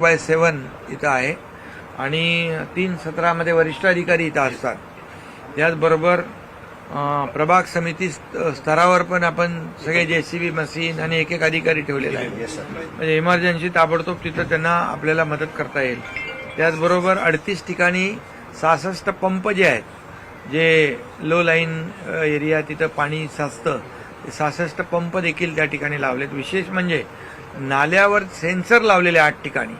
By seven इथं आहे. आणि तीन सतरामध्ये वरिष्ठ अधिकारी इथं असतात. त्याचबरोबर प्रभाग समिती स्त- स्तरावर पण आपण सगळे जे सी बी मशीन आणि एक एक अधिकारी ठेवलेले आहेत. म्हणजे इमर्जन्सी ताबडतोब तिथं त्यांना आपल्याला मदत करता येईल. त्याचबरोबर अडतीस ठिकाणी सहासष्ट पंप जे आहेत जे लो लाईन एरिया तिथं पाणी साचतं ते सहासष्ट पंप देखील त्या ठिकाणी लावलेत. विशेष म्हणजे नाल्यावर सेन्सर लावलेले आठ ठिकाणी.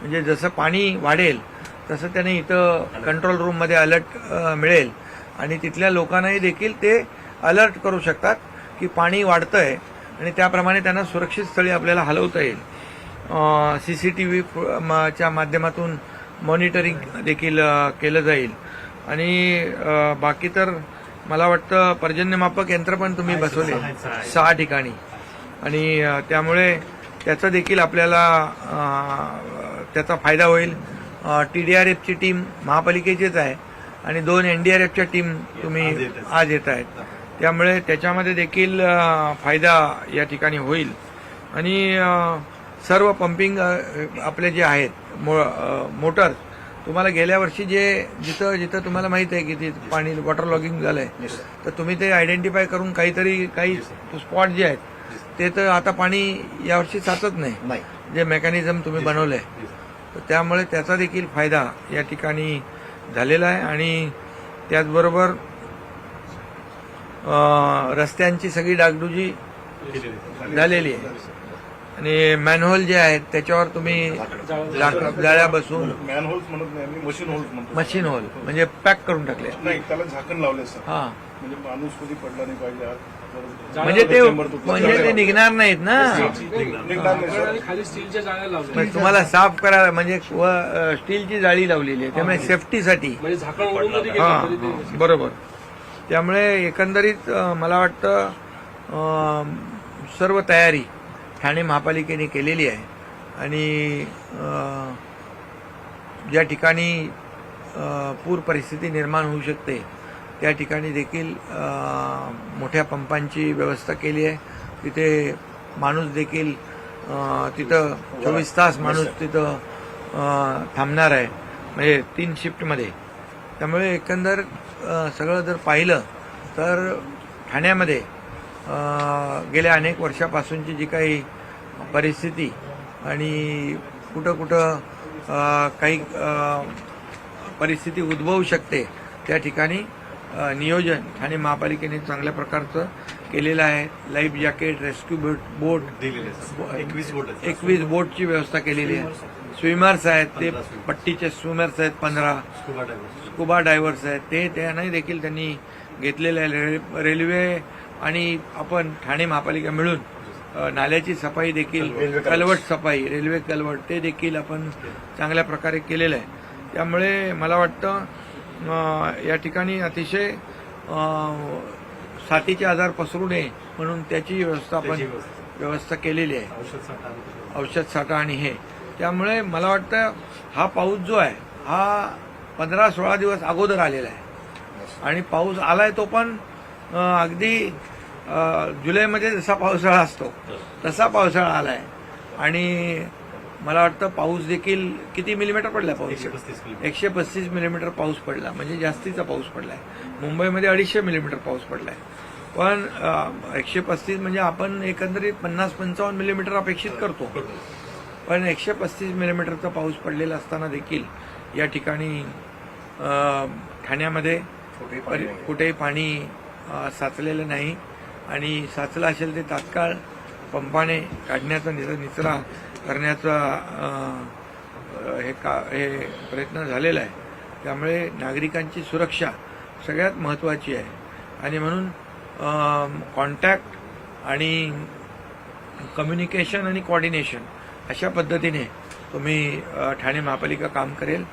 म्हणजे जसं पाणी वाढेल तसं त्याने इथं कंट्रोल रूममध्ये अलर्ट मिळेल. आणि तिथल्या लोकांनाही देखील ते अलर्ट करू शकतात की पाणी वाढतंय आणि त्याप्रमाणे त्यांना सुरक्षित स्थळी आपल्याला हलवता येईल. सी सी टी व्हीच्या माध्यमातून मॉनिटरिंग देखील केलं जाईल. आणि बाकी तर मला वाटतं पर्जन्यमापक यंत्र पण तुम्ही बसवले. सहा ठिकाणी. आणि त्यामुळे त्याचा देखील आपल्याला त्याचा फायदा होईल. टी डी आर एफची टीम महापालिकेचीच आहे आणि दोन एन डी आर एफच्या टीम तुम्ही आज येत आहेत. त्यामुळे त्याच्यामध्ये देखील फायदा या ठिकाणी होईल. आणि सर्व पंपिंग आपले जे आहेत मो अ, मोटर्स तुम्हाला गेल्या वर्षी जे जिथं जिथं तुम्हाला माहीत आहे की ते पाणी वॉटर लॉगिंग झालंय तर तुम्ही ते आयडेंटिफाय करून काहीतरी काही स्पॉट जे आहेत ते तर आता पाणी यावर्षी साचत नाही. नाही. जे मेकॅनिझम तुम्ही बनवलंय तर त्यामुळे त्याचा देखील फायदा या ठिकाणी झालेला आहे आणि त्याचबरोबर अ, रस्त्यांची सगळी डागडुजी झालेली आहे. आणि मॅनहोल जे आहेत त्याच्यावर तुम्ही जाळ्या बसून मॅन होल्स म्हणत नाही आम्ही मशीन होल म्हणजे पॅक करून टाकले. नाही त्याला झाकण लावले सर. हा. म्हणजे माणूस कधी पडला नाही पाहिजे. म्हणजे ते म्हणजे ते निघणार नाहीत ना? खाली स्टीलच्या जाळ्या लावल्या. मग तुम्हाला साफ करायला म्हणजे व स्टीलची जाळी लावलेली आहे. त्यामुळे सेफ्टीसाठी. म्हणजे झाकण ओढून जरी हा गेलं तरी ते बरोबर. त्यामुळे एकंदरीत अ, मला वाटतं अ, सर्व तयारी ठाणे महापालिकेने केलेली आहे. आणि अ, ज्या ठिकाणी अ, पूर परिस्थिती निर्माण होऊ शकते त्या ठिकाणी देखील मोठ्या पंपांची व्यवस्था केली आहे. तिथे माणूस देखील तिथं चोवीस तास माणूस तिथं थांबणार आहे. म्हणजे तीन शिफ्टमध्ये त्यामुळे एकंदर सगळं जर पाहिलं तर ठाण्यामध्ये गेल्या अनेक वर्षापासूनची जी काही परिस्थिती आणि कुठं कुठं काही परिस्थिती उद्भवू शकते त्या ठिकाणी नियोजन ठाणे महापालिकेने चांगल्या प्रकारचं केलेलं आहे. Life jacket rescue boat boat एकवीस बोट एकवीस बोटची व्यवस्था केलेली आहे. स्विमर्स आहेत ते पट्टीचे स्विमर्स आहेत पंधरा. स्कुबा डायव्हर्स आहेत. ते त्यांनाही देखील त्यांनी घेतलेले आहे. रे- रेल्वे आणि आपण ठाणे महापालिका मिळून नाल्याची सफाई देखील कलवट. सफाई रेल्वे कलवट ते देखील आपण चांगल्या प्रकारे केलेलं आहे. त्यामुळे मला वाटतं या ठिकाणी अतिशय साथीचे आजार पसरू नये म्हणून त्याची व्यवस्था आपण व्यवस्था. केलेली आहे. औषध साठा आणि हे. त्यामुळे मला वाटतं हा पाऊस जो आहे हा पंधरा सोळा दिवस अगोदर आलेला आहे. आणि पाऊस आलाय तो पण अगदी जुलैमध्ये जसा पावसाळा असतो तसा पावसाळा आलाय. आणि मला वाटतं पाऊस देखील किती मिलीमीटर पडला पाऊस? एकशे पस्तीस मिलीमीटर पाऊस पडला. म्हणजे जास्तीचा पाऊस पडलाय. मुंबईमध्ये अडीचशे मिलीमीटर पाऊस पडलाय. पण अं, एकशे पस्तीस म्हणजे आपण एकंदरीत पन्नास पंचावन्न मिलीमीटर अपेक्षित करतो. पण एकशे पस्तीस मिलीमीटरचा पाऊस पडलेला असताना देखील या ठिकाणी ठाण्यामध्ये कुठेही पाणी साचलेलं नाही. आणि साचलं असेल ते तात्काळ पंपाने काढण्याचा निच- निचरा करण्याचा हे का हे प्रयत्न झालेला आहे. त्यामुळे नागरिकांची सुरक्षा सगळ्यात महत्त्वाची आहे. आणि म्हणून कॉन्टॅक्ट आणि कम्युनिकेशन आणि कॉर्डिनेशन अशा पद्धतीने तुम्ही ठाणे महापालिका काम करेल.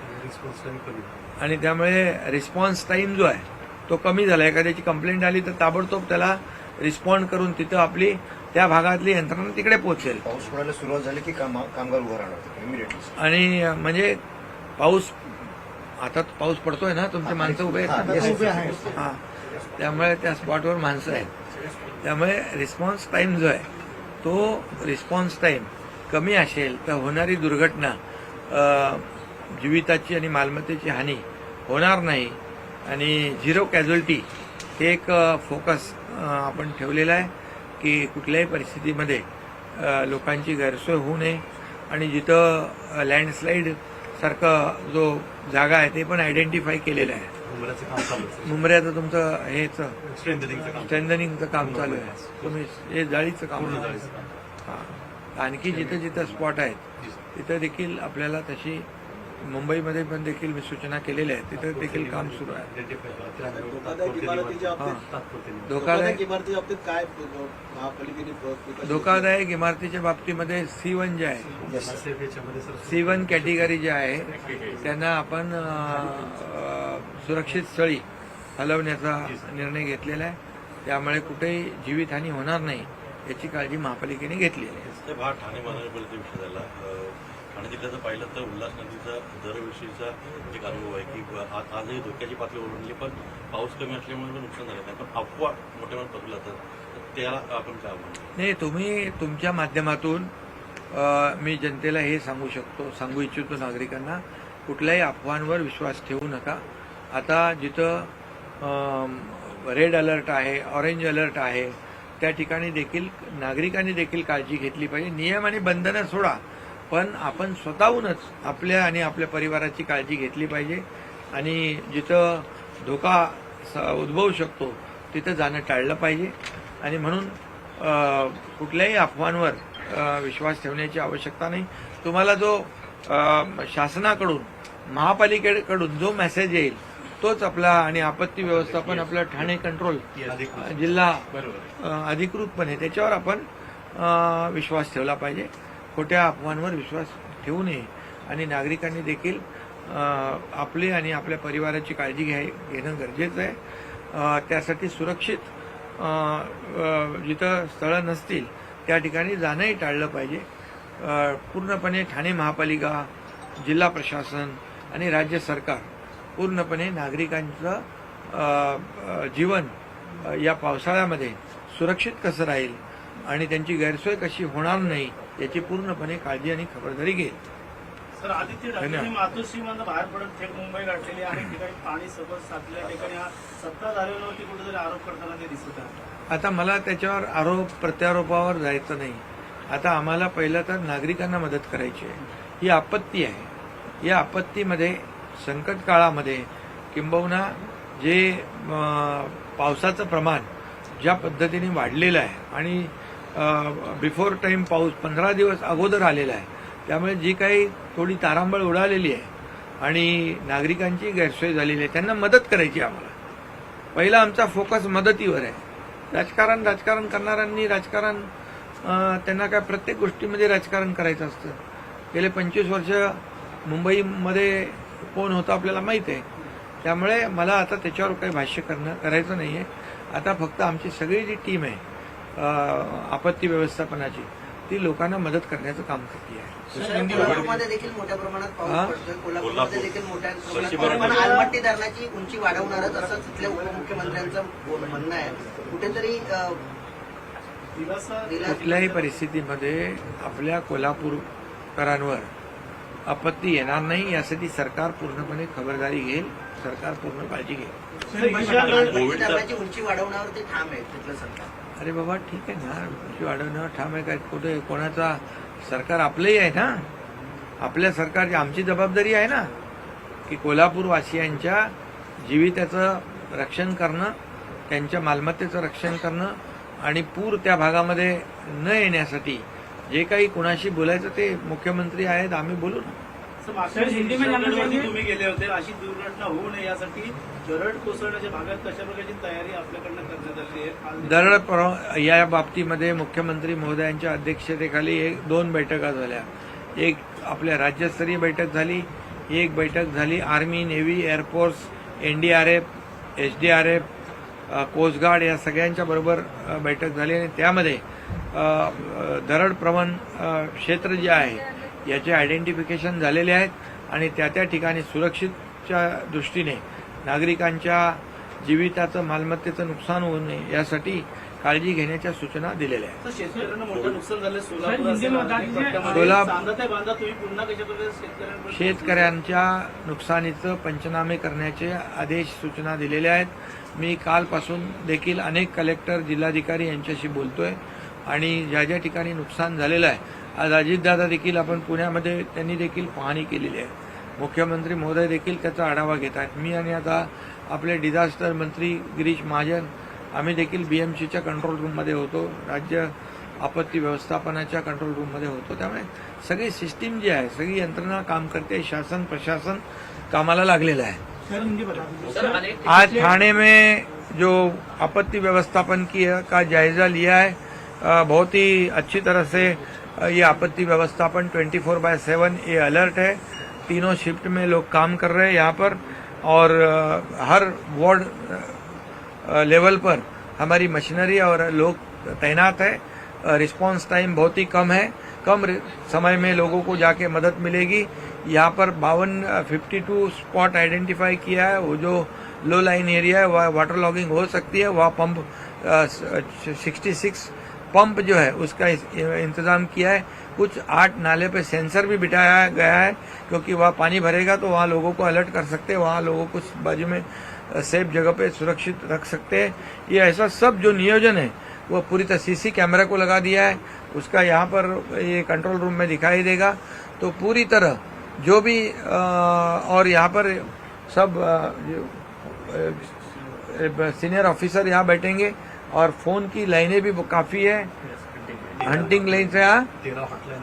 आणि त्यामुळे रिस्पॉन्स टाईम जो आहे तो कमी झाला. एखाद्याची कंप्लेंट आली तर ताबडतोब त्याला रिस्पॉन्ड करून तिथं आपली त्या भागातली यंत्रणा तिकडे पोहोचेल. पाऊस पडायला सुरुवात झाली की कामा- कामगार उभं राहणार इमिडिएटली आणि म्हणजे पाऊस आता पाऊस पडतोय ना तुमचे माणसं उभे आहेत? हा त्यामुळे त्या स्पॉटवर माणसं आहेत. त्यामुळे रिस्पॉन्स टाइम जो आहे तो रिस्पॉन्स टाइम कमी असेल तर होणारी दुर्घटना अ, जीविताची आणि मालमत्तेची हानी होणार नाही. आणि झिरो कॅज्युअल्टी हे एक फोकस आपण ठेवलेला आहे. की कुठल्याही परिस्थितीमध्ये लोकांची गैरसोय होऊ नये. आणि जिथं लँडस्लाईड सारखं जो जागा आहे ते पण आयडेंटिफाय केलेलं आहे. मुंबऱ्याचं तुमचं हेच. स्ट्रेंथनिंगचं काम. चालू आहे. तुम्ही हे जाळीचं काम. हा. आणखी जिथं जिथं स्पॉट आहेत तिथं देखील आपल्याला तशी मुंबईमध्ये पण देखील मी सूचना केलेल्या आहेत. तिथं देखील काम सुरू आहे. धोकादायक इमारतीच्या. बाबतीत तात्पुरते धोकादायक इमारतीच्या बाबतीत काय महापालिकेने विकास- धोकादायक इमारतीच्या बाबतीमध्ये सी वन जे आहे. सी वन कॅटेगरी जे आहे त्यांना आपण सुरक्षित स्थळी हलवण्याचा निर्णय घेतलेला आहे. त्यामुळे कुठेही जीवितहानी होणार नाही याची काळजी महापालिकेने घेतलेली आहे. आणि तिथं ठाणे जिल्ह्याचं पाहिलं तर उल्हास नदीचा दरवर्षीचा म्हणजे एक अनुभव आहे की आ- आजही धोक्याची पातळी ओरडली पण पाऊस कमी असल्यामुळे पण नुकसान झालं. नाही पण अफवा मोठ्या प्रमाणात पसरल्या जातात तर त्याला आपण काय नाही तुम्ही तुमच्या माध्यमातून मी जनतेला हे सांगू शकतो सांगू इच्छितो नागरिकांना कुठल्याही अफवांवर विश्वास ठेवू नका. आता जिथं रेड अलर्ट आहे ऑरेंज अलर्ट आहे त्या ठिकाणी देखील नागरिकांनी देखील काळजी घेतली पाहिजे. नियम आणि बंधनं सोडा. पण आपण स्वतःहूनच आपल्या आणि आपल्या परिवाराची काळजी घेतली पाहिजे. आणि जिथं धोका उद्भवू शकतो तिथं जाणं टाळलं पाहिजे. आणि म्हणून कुठल्याही अफवांवर विश्वास ठेवण्याची आवश्यकता नाही. तुम्हाला जो शासनाकडून महापालिकेकडून जो मेसेज येईल तोच आपला आणि आपत्ती व्यवस्थापन आपलं ठाणे कंट्रोल. जिल्हा अधिकृतपणे त्याच्यावर आपण विश्वास ठेवला पाहिजे. खोट्या अफवांवर विश्वास ठेवू नये. आणि नागरिकांनी देखील आपले आपली आणि आपल्या परिवाराची काळजी घ्याय घेणं गरजेचं आहे. त्यासाठी सुरक्षित जिथं स्थळं नसतील त्या ठिकाणी जाणंही टाळलं पाहिजे. पूर्णपणे ठाणे महापालिका जिल्हा प्रशासन आणि राज्य सरकार पूर्णपणे नागरिकांचं जीवन या पावसाळ्यामध्ये सुरक्षित कसं राहील आणि त्यांची गैरसोय कशी होणार नाही याची पूर्णपणे काळजी आणि खबरदारी घेईल. सर आदित्य ठाकरे. मातोश्रीमधनं बाहेर पडत थेट मुंबई गाठलेली अनेक ठिकाणी पाणी सबत ठिकाणी कुठेतरी आरोप करताना ते दिसत आहे आता मला त्याच्यावर आरोप प्रत्यारोपावर जायचं नाही. आता आम्हाला पहिलं तर नागरिकांना मदत करायची आहे. ही आपत्ती आहे. या आपत्तीमध्ये संकट काळामध्ये किंबहुना जे पावसाचं प्रमाण ज्या पद्धतीने वाढलेलं आहे आणि बिफोर टाईम पाऊस पंधरा दिवस अगोदर आलेला आहे. त्यामुळे जी काही थोडी तारांबळ उडालेली आहे आणि नागरिकांची गैरसोय झालेली आहे त्यांना मदत करायची आम्हाला. पहिला आमचा फोकस मदतीवर आहे. राजकारण राजकारण करणाऱ्यांनी राजकारण त्यांना काय प्रत्येक गोष्टीमध्ये राजकारण करायचं असतं. गेले पंचवीस वर्ष मुंबईमध्ये कोण होतं आपल्याला माहीत आहे. त्यामुळे मला आता त्याच्यावर काही भाष्य करणं करायचं नाही आहे आता फक्त आमची सगळी जी टीम आहे आपत्ती व्यवस्थापनाची ती लोकांना मदत करण्याचं काम करते आहे कोल्हापूरमध्ये देखील मोठ्या प्रमाणात हा? पाऊस पडतोय. कोल्हापूरमध्ये कोल्हापूर. देखील मोठ्या पश्चिम प्रमाणात पण महाराष्ट्र. आलमट्टी धरणाची उंची वाढवणारच असं तिथल्या उपमुख्यमंत्र्यांचं म्हणणं आहे. कुठेतरी अं, दिलासा दिला कुठल्याही परिस्थितीमध्ये आपल्या कोल्हापूरकरांवर आपत्ती येणार नाही यासाठी सरकार पूर्णपणे खबरदारी घेईल सरकार पूर्ण काळजी घेईल. उंची वाढवण्यावर ते ठाम आहे तिथलं सरकार. अरे बाबा ठीक आहे ना. कृषी वाढवण्यावर ठाम आहे काय कुठे कोणाचा सरकार आपलंही आहे ना? आपल्या सरकारची आमची जबाबदारी आहे ना? की कोल्हापूरवासियांच्या जीविताचं रक्षण करणं त्यांच्या मालमत्तेचं रक्षण करणं आणि पूर त्या भागामध्ये न येण्यासाठी जे काही कुणाशी बोलायचं ते मुख्यमंत्री आहेत आम्ही बोलू ना. सर, तुम्ही गेले होते अशी दुर्घटना होऊ नये यासाठी दरड कोसळण्याच्या भागात कशा प्रकारची तयारी आपल्याकडनं करण्यात आली आहे? दरड परवा या बाबतीमध्ये मुख्यमंत्री महोदयांच्या अध्यक्षतेखाली एक दोन बैठका झाल्या. एक आपल्या राज्यस्तरीय बैठक झाली एक बैठक झाली army navy air force NDRF SDRF coastguard या सगळ्यांच्या बरोबर बैठक झाली आणि त्यामध्ये दरड प्रवण क्षेत्र जे आहे याचे आयडेंटिफिकेशन झालेले आहेत आणि त्या त्या ठिकाणी सुरक्षितच्या दृष्टीने नागरिकांच्या जीविताचं मालमत्तेचं नुकसान होऊ नये यासाठी काळजी घेण्याच्या सूचना दिलेल्या आहेत. शेतकऱ्यांच्या नुकसानीचं पंचनामे करण्याचे आदेश सूचना दिलेल्या आहेत. मी कालपासून देखील अनेक कलेक्टर जिल्हाधिकारी यांच्याशी बोलतोय आणि ज्या ज्या ठिकाणी नुकसान झालेलं आहे आज अजितदादा देखील आपण पुण्यामध्ये त्यांनी देखील पाहणी केलेली आहे. मुख्यमंत्री महोदय देखील त्याचा आढावा घेत आहेत. मी आणि आता आपले डिझास्टर मंत्री गिरीश महाजन आम्ही देखील बीएमसीच्या कंट्रोल रूममध्ये होतो. राज्य आपत्ती व्यवस्थापनाच्या कंट्रोल रूममध्ये होतो. त्यामुळे सगळी सिस्टीम जी आहे सगळी यंत्रणा काम करते. शासन प्रशासन कामाला लागलेलं आहे. आज थाने में जो आपत्ति व्यवस्थापन की का जायजा लिया है बहुत ही अच्छी तरह से ये आपत्ति व्यवस्थापन 24 फोर बाय सेवन, ये अलर्ट है। तीनों शिफ्ट में लोग काम कर रहे हैं यहाँ पर। और हर वार्ड लेवल पर हमारी मशीनरी और लोग तैनात है। रिस्पांस टाइम बहुत ही कम है। कम समय में लोगों को जाके मदद मिलेगी। यहाँ पर बावन फिफ्टी टू स्पॉट आइडेंटिफाई किया है। वो जो लो लाइन एरिया है, वहाँ वाटर लॉगिंग हो सकती है। वहाँ पंप सिक्सटी सिक्स पंप जो है उसका इंतज़ाम किया है। कुछ आठ नाले पे सेंसर भी बिठाया गया है क्योंकि वहाँ पानी भरेगा तो वहाँ लोगों को अलर्ट कर सकते हैं वहाँ लोगों को बाजू में सेफ़ जगह पे सुरक्षित रख सकते हैं। ये ऐसा सब जो नियोजन है वो पूरी तरह सीसी कैमरा को लगा दिया है। उसका यहाँ पर ये कंट्रोल रूम में दिखाई देगा। तो पूरी तरह जो भी अ, और यहाँ पर सब जो, सीनियर ऑफिसर यहाँ बैठेंगे। और फ़ोन की लाइनें भी काफ़ी है। हंटिंग लाइन से यहाँ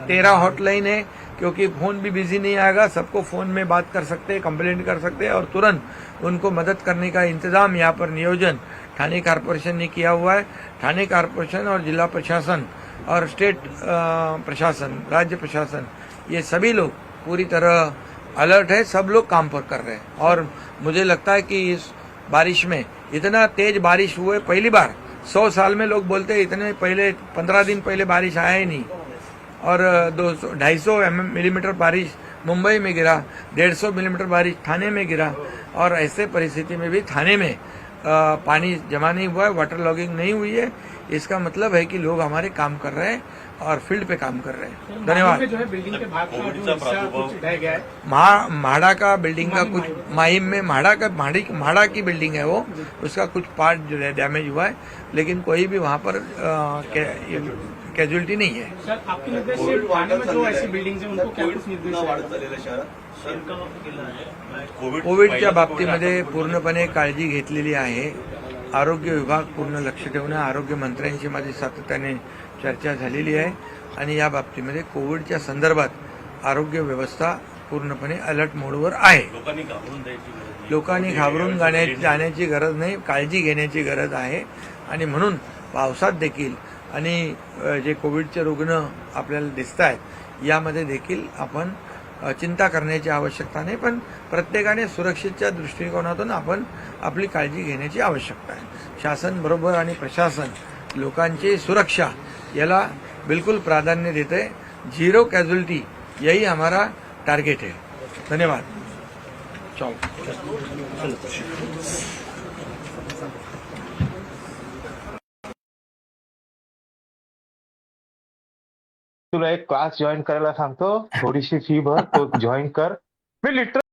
तेरह हॉटलाइन है। क्योंकि फ़ोन भी बिज़ी नहीं आएगा सबको फ़ोन में बात कर सकते हैं कंप्लेंट कर सकते हैं और तुरंत उनको मदद करने का इंतज़ाम यहाँ पर नियोजन थाने कारपोरेशन ने किया हुआ है। थाने कारपोरेशन और जिला प्रशासन और स्टेट प्रशासन राज्य प्रशासन ये सभी लोग पूरी तरह अलर्ट है सब लोग काम पर कर रहे हैं। और मुझे लगता है कि इस बारिश में इतना तेज बारिश हुए पहली बार सौ साल में लोग बोलते हैं, इतने पहले, पंद्रह दिन पहले बारिश आया ही नहीं। और दो सौ, ढाई सौ मिलीमीटर बारिश मुंबई में गिरा, डेढ़ सौ मिलीमीटर बारिश थाने में गिरा, और ऐसे परिस्थिति में भी थाने में पानी जमा नहीं हुआ है वाटर लॉगिंग नहीं हुई है। इसका मतलब है कि लोग हमारे काम कर रहे हैं और फील्ड पे काम कर रहे हैं। धन्यवाद। है है। म्हाड़ा का बिल्डिंग का कुछ माहिम। में म्हाड़ा का म्हाड़ी म्हाड़ा की बिल्डिंग है वो। उसका कुछ पार्ट जो है डैमेज हुआ है। लेकिन कोई भी वहां पर कैजुअलिटी नहीं है। सर आपके निर्देश से थाने में जो ऐसी बिल्डिंग उनको क्या कुछ निर्देश पुन्हा वाढत चाललेल्या शहरात कोविड कोविडच्या बाबतीमध्ये पूर्णपणे काळजी घेतलेली आहे. आरोग्य विभाग पूर्ण लक्ष ठेवून आहे. आरोग्य मंत्र्यांशी माझी सातत्याने चर्चा झालेली आहे आणि या बाबतीमध्ये कोविडच्या संदर्भात आरोग्य व्यवस्था पूर्णपणे अलर्ट मोडवर आहे. लोकांनी घाबरून गाण्या जाण्याची गरज नाही काळजी घेण्याची गरज आहे. आणि म्हणून पावसात देखील आणि जे कोविडचे रुग्ण आपल्याला दिसत आहेत यामध्ये देखील आपण चिंता करण्याची आवश्यकता नाही पण प्रत्येकाने सुरक्षेच्या दृष्टिकोनातून आपण आपली काळजी घेण्याची आवश्यकता आहे. शासन बरोबर आणि प्रशासन लोकांची सुरक्षा याला बिल्कुल प्राधान्य देते. ज़ीरो कैजुअलिटी यही हमारा टारगेट है. धन्यवाद. चलो. तुला एक क्लास जॉईन करायला सांगतो थोडीशी फ़ी भर तो जॉईन कर. मी लिटर